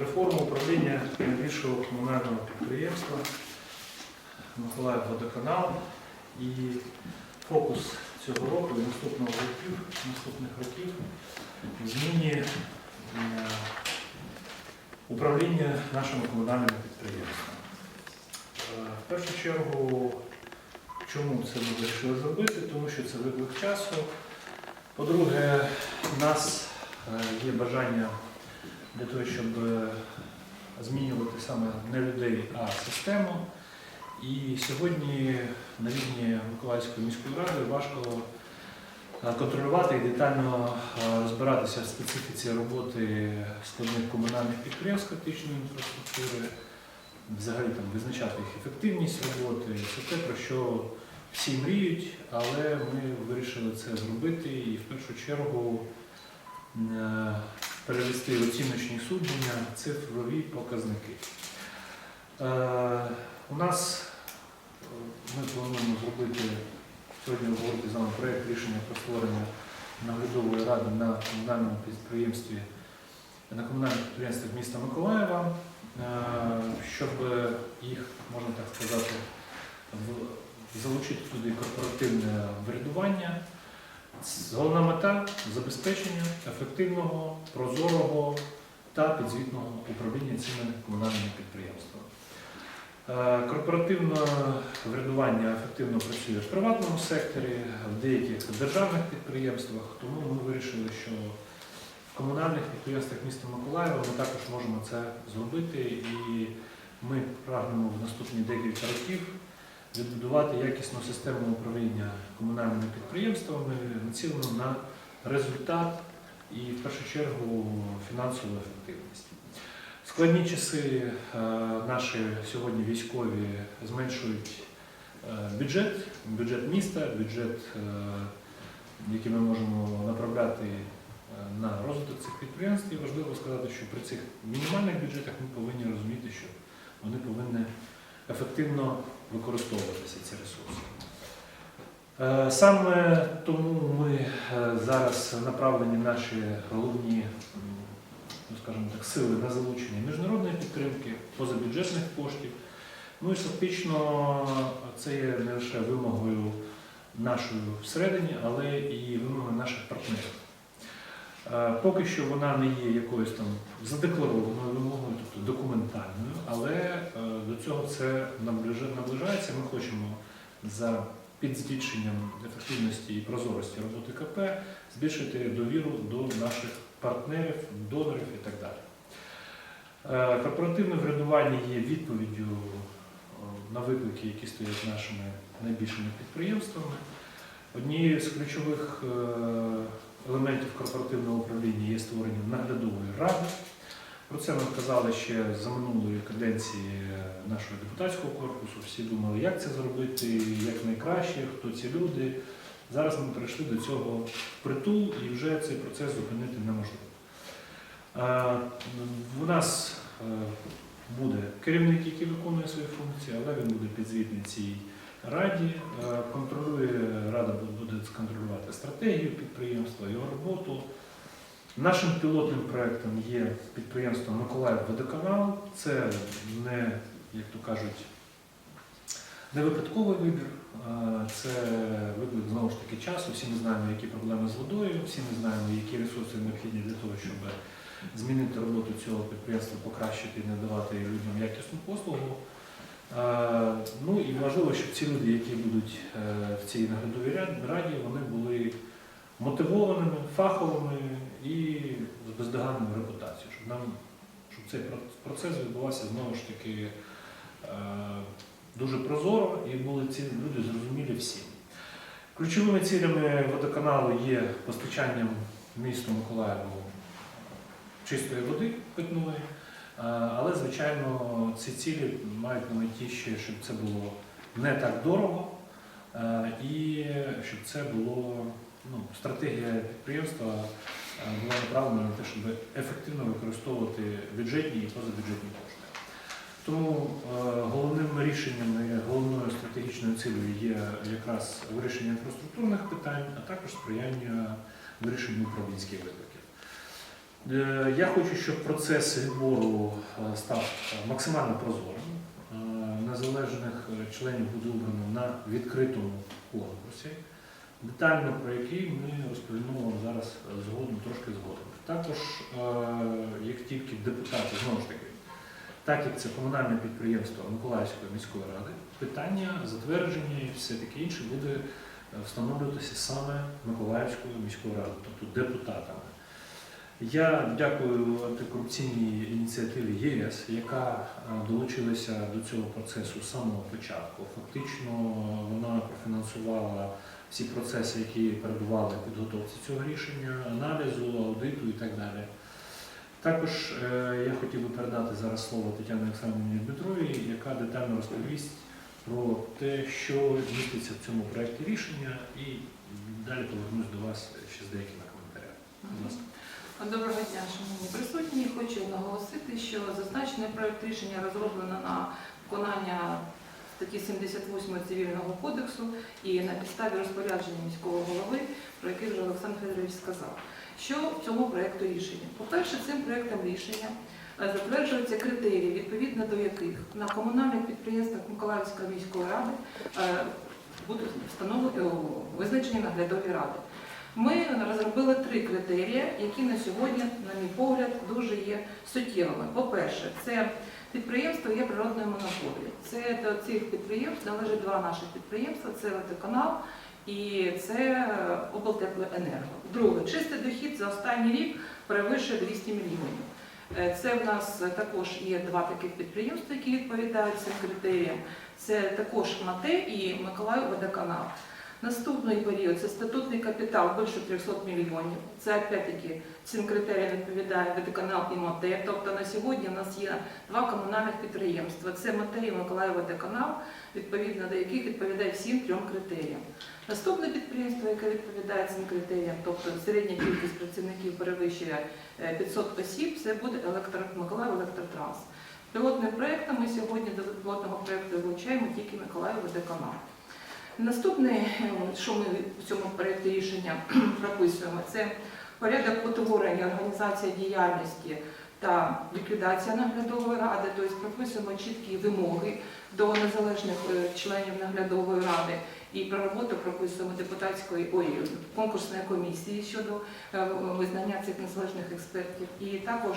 Реформа управління найбільшого комунального підприємства Миколаїв Водоканал і фокус цього року і наступного років, наступних років в зміні е, управління нашими комунальними підприємствами. Е, В першу чергу, чому це ми вирішили зробити? Тому що це виклик часу. По-друге, у нас е, є бажання для того, щоб е, змінювати саме не людей, а систему. І сьогодні на рівні Миколаївської міської ради важко е, контролювати і детально е, розбиратися в специфіці роботи складних комунальних підприємств критичної інфраструктури, взагалі там визначати їх ефективність роботи. Це те, про що всі мріють, але ми вирішили це зробити і в першу чергу перевести оціночні судження цифрові показники. Е, У нас е, ми плануємо зробити сьогодні обговорити з вами проєкт рішення про створення наглядової ради на комунальному підприємстві на комунальних підприємствах міста Миколаєва, е, щоб їх, можна так сказати, в- залучити туди корпоративне врядування. Головна мета забезпечення ефективного, прозорого та підзвітного управління цими комунальними підприємствами. Е, Корпоративне врядування ефективно працює в приватному секторі, в деяких державних підприємствах, тому ми вирішили, що в комунальних підприємствах міста Миколаєва ми також можемо це зробити, і ми прагнемо в наступні декілька років відбудувати якісну систему управління комунальними підприємствами, націлену на результат і в першу чергу фінансову ефективність. Складні часи е, наші сьогодні військові зменшують е, бюджет, бюджет міста, бюджет, е, який ми можемо направляти на розвиток цих підприємств. І важливо сказати, що при цих мінімальних бюджетах ми повинні розуміти, що вони повинні ефективно використовуватися ці ресурси. Е, Саме тому ми е, зараз направлені наші головні, ну, скажімо так, сили на залучення міжнародної підтримки, позабюджетних коштів. Ну і фактично це є не лише вимогою нашою всередині, але і вимогою наших партнерів. Е, Поки що вона не є якоюсь там задекларованою вимогою, тобто документальною, але цього це наближається. Ми хочемо за підзбільшенням ефективності і прозорості роботи КП збільшити довіру до наших партнерів, донорів і так далі. Е, Корпоративне врядування є відповіддю е, на виклики, які стоять нашими найбільшими підприємствами. Однією з ключових е, елементів корпоративного управління є створення наглядової ради. Про це ми казали ще за минулої каденції нашого депутатського корпусу. Всі думали, як це зробити, як найкраще, хто ці люди. Зараз ми прийшли до цього притул і вже цей процес зупинити неможливо. Е, У нас е, буде керівник, який виконує свої функції, але він буде підзвітний цій раді. Е, Контролює, рада буде контролювати стратегію підприємства, його роботу. Нашим пілотним проєктом є підприємство Миколаїв Водоканал. Це не, як то кажуть, не випадковий вибір, це виклик знову ж таки часу. Всі ми знаємо, які проблеми з водою, всі ми знаємо, які ресурси необхідні для того, щоб змінити роботу цього підприємства, покращити і надавати людям якісну послугу. Ну і важливо, щоб ці люди, які будуть е, в цій наглядовій раді, вони були мотивованими, фаховими і з бездоганною репутацією, щоб нам щоб цей процес відбувався знову ж таки е, дуже прозоро і були ці люди зрозумілі всім. Ключовими цілями водоканалу є постачанням місту Миколаєву чистої води питної, е, але, звичайно, ці цілі мають на меті ще, щоб це було не так дорого е, і щоб це було ну, стратегія підприємства була направлена на те, щоб ефективно використовувати бюджетні і позабюджетні кошти. Тому е, головним рішенням, і головною стратегічною цілею є якраз вирішення інфраструктурних питань, а також сприяння вирішенню управлінських викликів. Е, Я хочу, щоб процес відбору е, став максимально прозорим. Незалежних членів буде обрано на відкритому конкурсі, детально про який ми розповімо вам зараз е, згодом, трошки згодом. Також, е, як тільки депутати, знову ж таки, так як це комунальне підприємство Миколаївської міської ради, питання затвердження і все таке інше буде е, встановлюватися саме Миколаївською міською радою, тобто депутатами. Я дякую антикорупційній ініціативі ЄС, яка е, долучилася до цього процесу з самого початку. Фактично вона профінансувала всі процеси, які перебували в підготовці цього рішення, аналізу, аудиту і так далі. Також е, я хотів би передати зараз слово Тетяні Олександрівні Дмитровій, яка детально розповість про те, що міститься в цьому проєкті рішення, і далі повернусь до вас ще з деякими коментарями. Доброго дня, шановні присутні. Хочу наголосити, що зазначений проект рішення розроблено на виконання статті 78 Цивільного кодексу і на підставі розпорядження міського голови, про який вже Олександр Федорович сказав. Що в цьому проекту рішення? По-перше, цим проектом рішення е, затверджуються критерії, відповідно до яких на комунальних підприємствах Миколаївської міської ради е, будуть встановлені визначені наглядові ради. Ми розробили три критерії, які на сьогодні, на мій погляд, дуже є суттєвими. По-перше, це підприємство є природною монополією. Це до цих підприємств належить два наших підприємства: це водоканал і це облтеплоенерго. Друге, чистий дохід за останній рік перевищує 200 мільйонів. Е, Це в нас також є два таких підприємства, які відповідають цим критеріям. Це також МАТЕ і Миколаїв водоканал. Наступний період це статутний капітал більше 300 мільйонів. Це опять-таки цим критеріям відповідає водоканал і МОТЕ. Тобто на сьогодні у нас є два комунальних підприємства. Це МОТЕ і Миколаїв водоканал, відповідно до яких відповідає всім трьом критеріям. Наступне підприємство, яке відповідає цим критеріям, тобто середня кількість працівників перевищує е, 500 осіб, це буде електро... Миколаїв електротранс. Пілотним проєктом ми сьогодні до пілотного проєкту вилучаємо тільки Миколаїв водоканал. Наступне, що ми в цьому проєкті рішення прописуємо, це порядок утворення організації діяльності та ліквідація наглядової ради, тобто прописуємо чіткі вимоги до незалежних е, членів наглядової ради і про роботу прописуємо депутатської ой, конкурсної комісії щодо е, визнання цих незалежних експертів. І також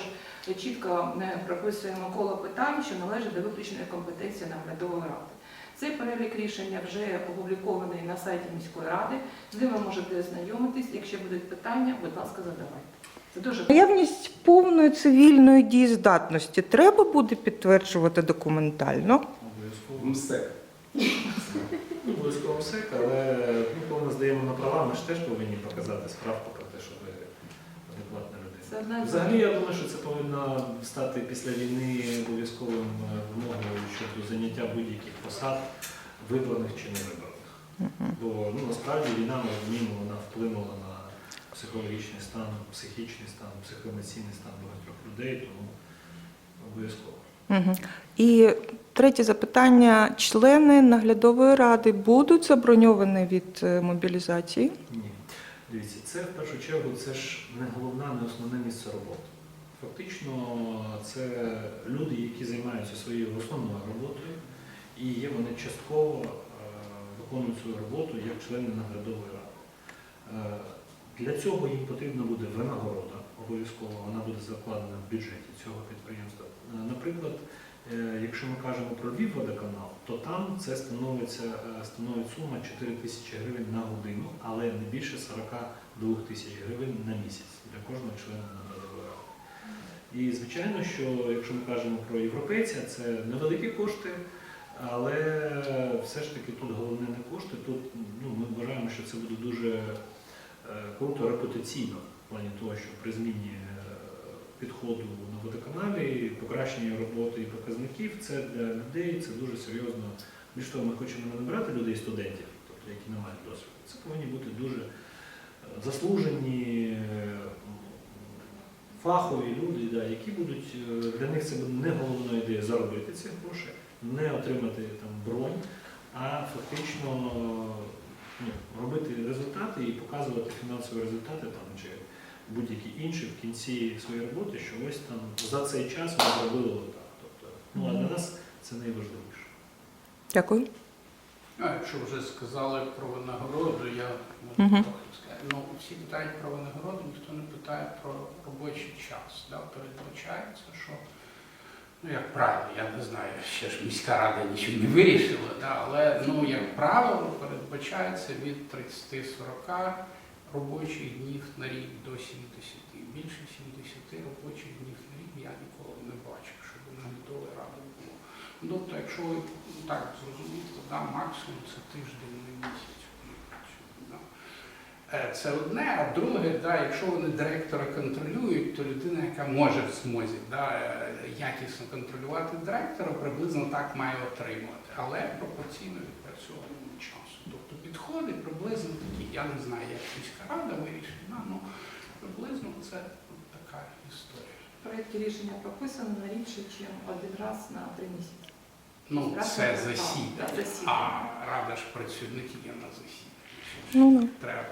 чітко е, прописуємо коло питань, що належать до виключної компетенції наглядової ради. Цей перелік рішення вже опублікований на сайті міської ради, з ним ви можете ознайомитись. Якщо будуть питання, будь ласка, задавайте. Це дуже Наявність повної цивільної дієздатності треба буде підтверджувати документально. Обов'язково. МСЕК. Ну, Обов'язково МСЕК, але ну, коли ми здаємо на права, ми ж теж повинні показати справку про те, що ви адекватна людина. Це одна з- Взагалі, я думаю, що це повинно стати після війни обов'язковим е, вимогою щодо заняття будь-яких посад, вибраних чи не вибраних. Бо ну, насправді війна, ми розуміємо, вона вплинула на психологічний стан, психічний стан, психоемоційний стан багатьох людей, тому обов'язково. Мгм. І третє запитання: члени наглядової ради будуть заброньовані від е, мобілізації? Ні. Дивіться, це в першу чергу це ж не головна, не основне місце роботи. Фактично, це люди, які займаються своєю основною роботою, і є вони частково е, виконують свою роботу як члени наглядової ради. Е, Для цього їм потрібна буде винагорода, обов'язково вона буде закладена в бюджеті цього підприємства. Е, Наприклад, якщо ми кажемо про Львів водоканал, то там це становиться, е, становить сума 4 тисячі гривень на годину, але не більше 42 тисяч гривень на місяць для кожного члена наглядової ради. І звичайно, що якщо ми кажемо про європейця, це невеликі кошти, але все ж таки тут головне не кошти. Тут ну, ми вважаємо, що це буде дуже е, круто репутаційно в плані того, що при зміні е, підходу на водоканалі, покращення роботи і показників, це для людей це дуже серйозно. Більш того, ми хочемо не набирати людей студентів, тобто які не мають досвіду. Це повинні бути дуже е, заслужені, е, фахові люди, да, які будуть е, для них це буде не головна ідея заробити ці гроші, не отримати там бронь, а фактично ну, робити результати і показувати фінансові результати там чи будь-які інші в кінці своєї роботи, що ось там за цей час ми зробили отак. Тобто, ну а для нас це найважливіше. Дякую. А якщо вже сказали про винагороду, я можу трохи сказати. Ну, всі питають про винагороду, ніхто не питає про робочий час. Да? Передбачається, що, ну, як правило, я не знаю, ще ж міська рада нічого не вирішила, да? але ну, як правило, передбачається від 30-40 робочих днів на рік до 70. Більше 70 робочих днів на рік я ніколи не бачив, щоб наглядової ради було. Ну, Тобто, якщо ви так зрозуміти, то да, максимум це тиждень на місяць. да. Е, Це одне, а друге, да, якщо вони директора контролюють, то людина, яка може в змозі да, е, якісно контролювати директора, приблизно так має отримувати, але пропорційно відпрацьованому часу. Тобто підходи приблизно такі. Я не знаю, як міська рада вирішить, да, ну приблизно це така історія. В проєкті рішення прописано не рідше, ніж один раз на три місяці. Ну, Раз це засідання. засідання. А рада ж працює не тільки на засіданні. Ну, ну. Треба